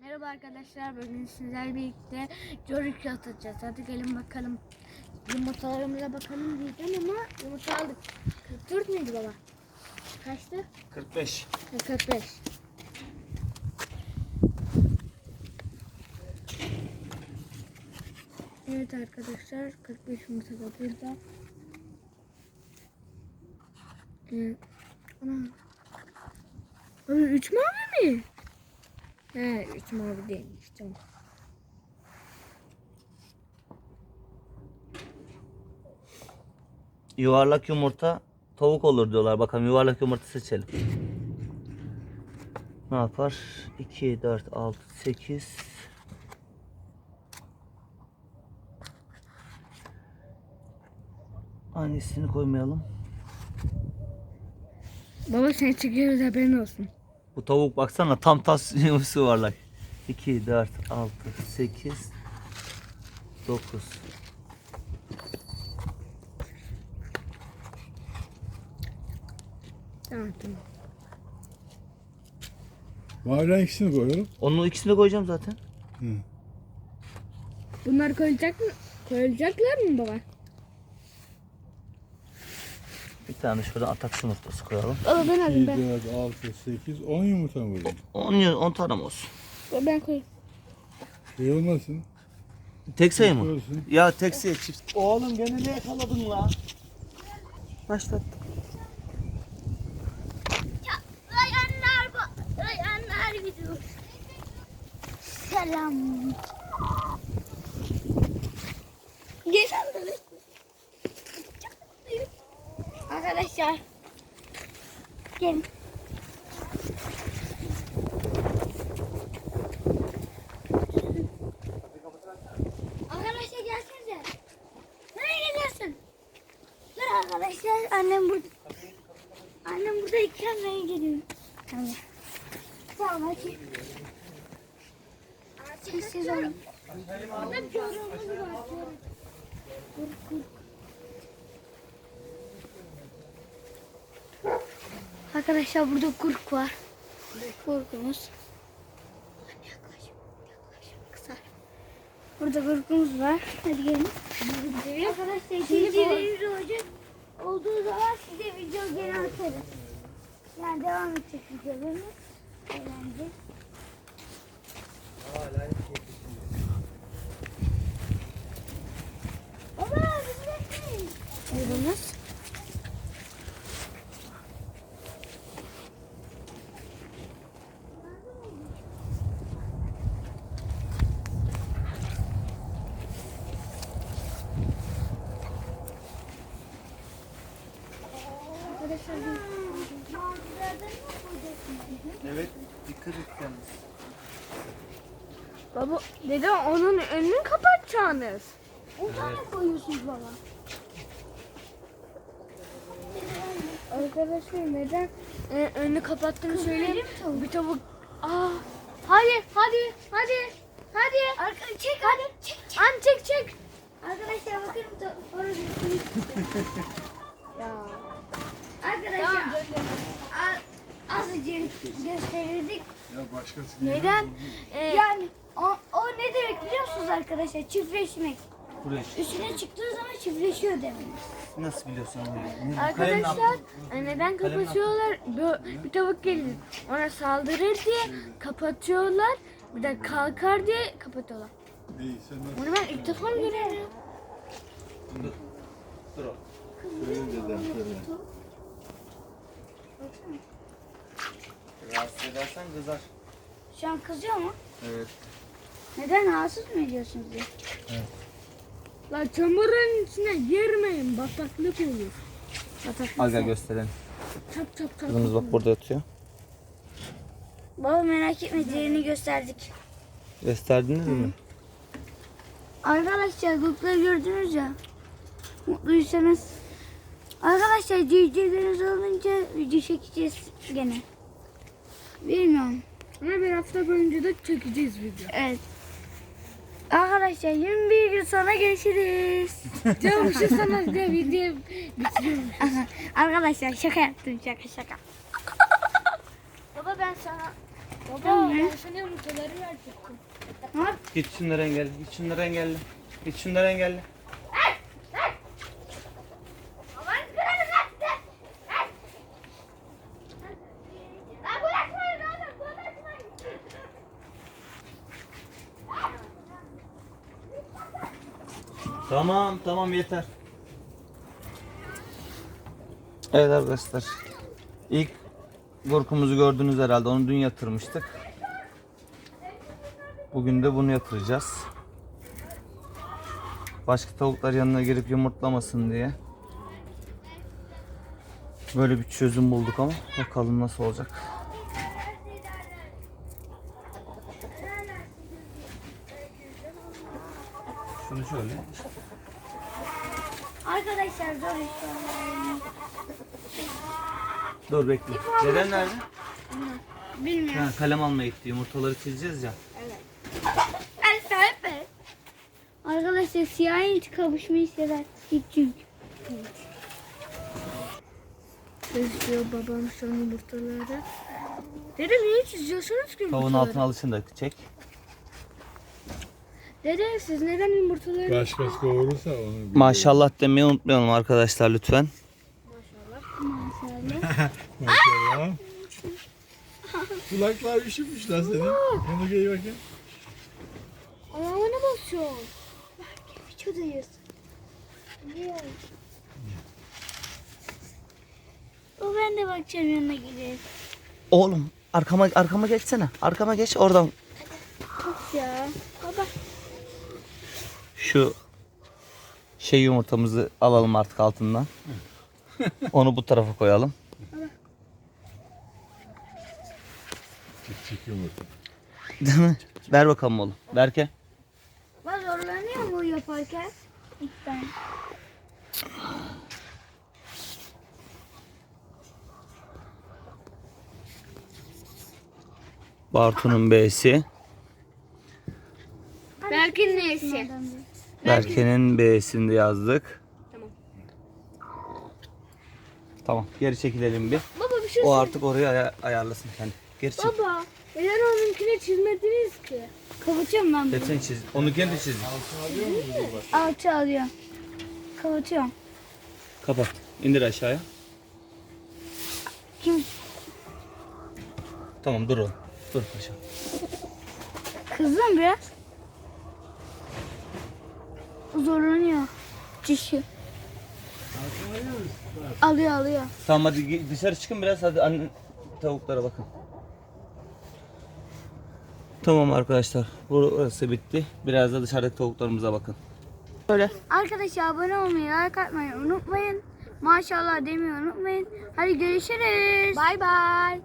Merhaba arkadaşlar. Bugün sizlerle birlikte Jorik atacağız. Hadi gelin bakalım. Yumurtalarımıza bakalım diyeceğim ama yumurta aldık. 44 müydü baba? Kaçtı? 45. Ha, 45. Evet arkadaşlar 45 yumurta da burada. Evet. Ana. Abi 3 mavi mi? He 3 mavi değilmiş tamam. Yuvarlak yumurta tavuk olur diyorlar. Bakalım yuvarlak yumurta seçelim. Ne yapar? 2, 4, 6, 8. Hangisini koymayalım? Baba sen çekiyoruz haberin olsun. Bu tavuk baksana tam tas yuvarlak. 2, 4, 6, 8, 9. Tamam tamam. İkisini koyalım. Onun ikisini de koyacağım zaten. Hı. Bunlar koyacak mı? Koyacaklar mı baba? Bir tane şöyle atak yumurtası koyalım. Baba ben alayım 2, ben. 4, 6, 8, 10 yumurta mı koyalım? 10, 10 tane mi olsun? Ben koyayım. Şey olmasın. Tek sayı mı? Olsun. Ya tek sayı çift. Oğlum gene ne yakaladın la? Başlattım. Rayanlar bak. Rayanlar gidiyor. Selam. Gel Arkadaşlar. Gelin. Arkadaşlar gelsenize. Nereye gidiyorsun? Dur arkadaşlar annem burada. Annem burada ben geliyorum. Tamam. Tamam hadi. Sessiz olun. Burada körümüz var. körüm. Dur Arkadaşlar burada kurk var. Kurkumuz. Yaklaş. Yaklaş. Burada kurkumuz var. Hadi gelin. Arkadaşlar ikinci video olacak. Olduğu zaman size video geri atarız. Yani devam edecek videolarımız. Eğlence. Baba Arkadaşlar Evet, dikkat et yalnız. Baba dede onun önünü kapatacaksınız. O tane koyuyorsunuz baba. Arkadaşlar neden e, önünü kapattığını söyleyeyim. Bir tavuk. Aa, hadi hadi hadi hadi. Arkadaşlar çek hadi. Çek çek. An çek çek. Arkadaşlar bakın orası. ya. Arkadaşlar a- azıcık gösterirdik. Ya başkası Neden? Ee, yani o, o ne demek biliyor musunuz arkadaşlar? Çiftleşmek. Buraya. Üstüne çıktığı zaman çiftleşiyor demek. Nasıl biliyorsun onu? Arkadaşlar e, neden kapatıyorlar? Bir, bir tavuk gelir ona saldırır diye kapatıyorlar. Bir de kalkar diye kapatıyorlar. İyi sen nasıl Bunu ben ilk defa mı görüyorum? Dur. Dur söyle. Rahatsız edersen kızar. Şu an kızıyor mu? Evet. Neden rahatsız mı ediyorsunuz diye? La çamurun içine girmeyin bataklık olur. Bataklık. Al gel gösterelim. Çap çap çap. Kızımız bak burada yatıyor. Baba merak etme diğerini gösterdik. Gösterdiniz mi? Arkadaşlar grupları gördünüz ya. Mutluysanız. Arkadaşlar civcivleriniz olunca video çekeceğiz gene. Bilmiyorum. Ama bir hafta boyunca da çekeceğiz video. Evet. Arkadaşlar 21 gün sonra görüşürüz. Şu sana da video bitiriyorum. Arkadaşlar şaka yaptım şaka şaka. Baba ben sana Baba ben sana yumurtaları verecektim. Git şunları engelle. Git şunları engelle. Git şunları engelle. Tamam tamam yeter. Evet arkadaşlar. İlk gurkumuzu gördünüz herhalde. Onu dün yatırmıştık. Bugün de bunu yatıracağız. Başka tavuklar yanına girip yumurtlamasın diye. Böyle bir çözüm bulduk ama bakalım nasıl olacak. Şunu şöyle. Arkadaşlar zor. Dur bekle. Ceren nerede? Bilmiyorum. Ha, kalem almaya gitti. Yumurtaları çizeceğiz ya. Arkadaşlar siyah inci kavuşmayı sever. Çünkü. Çiziyor babam şu yumurtaları. Dede niye çiziyorsunuz ki Tavuğun yumurtaları? altına alışın da çek. Dede siz neden yumurtaları... Başkası kavurursa onu bir- Maşallah demeyi unutmayalım arkadaşlar lütfen. Maşallah. Kulaklar üşümüş lan senin. Onu giy bakayım. Ayağına basıyor. Videodayız. O ben de bakacağım yanına gidip. Oğlum arkama arkama geçsene. Arkama geç oradan. Ya. Şu şey yumurtamızı alalım artık altından. Onu bu tarafa koyalım. Çek yumurta. Değil mi? Ver bakalım oğlum. Berke. Bak zorlanıyor mu yaparken? İlk ben. Bartu'nun B'si. Belki neyse. Berke'nin B'sini de yazdık. Tamam. Tamam. Geri çekilelim bir. Baba bir şey O artık oraya aya- ayarlasın kendi. Geri çek. Baba neden onunkini çizmediniz ki? Kapatıyorum ben bunu. Geçen çiz. Onu kendi çiz. Alçı alıyorum. Kapatıyorum. Kapat. İndir aşağıya. Kim? Tamam dur oğlum. Dur paşa. Kızdın biraz. Zorlanıyor. Dişi. Alıyor alıyor. Tamam hadi dışarı çıkın biraz hadi anne tavuklara bakın. Tamam arkadaşlar. Burası bitti. Biraz da dışarıdaki tavuklarımıza bakın. Böyle. Arkadaşlar abone olmayı, like atmayı unutmayın. Maşallah demeyi unutmayın. Hadi görüşürüz. Bay bay.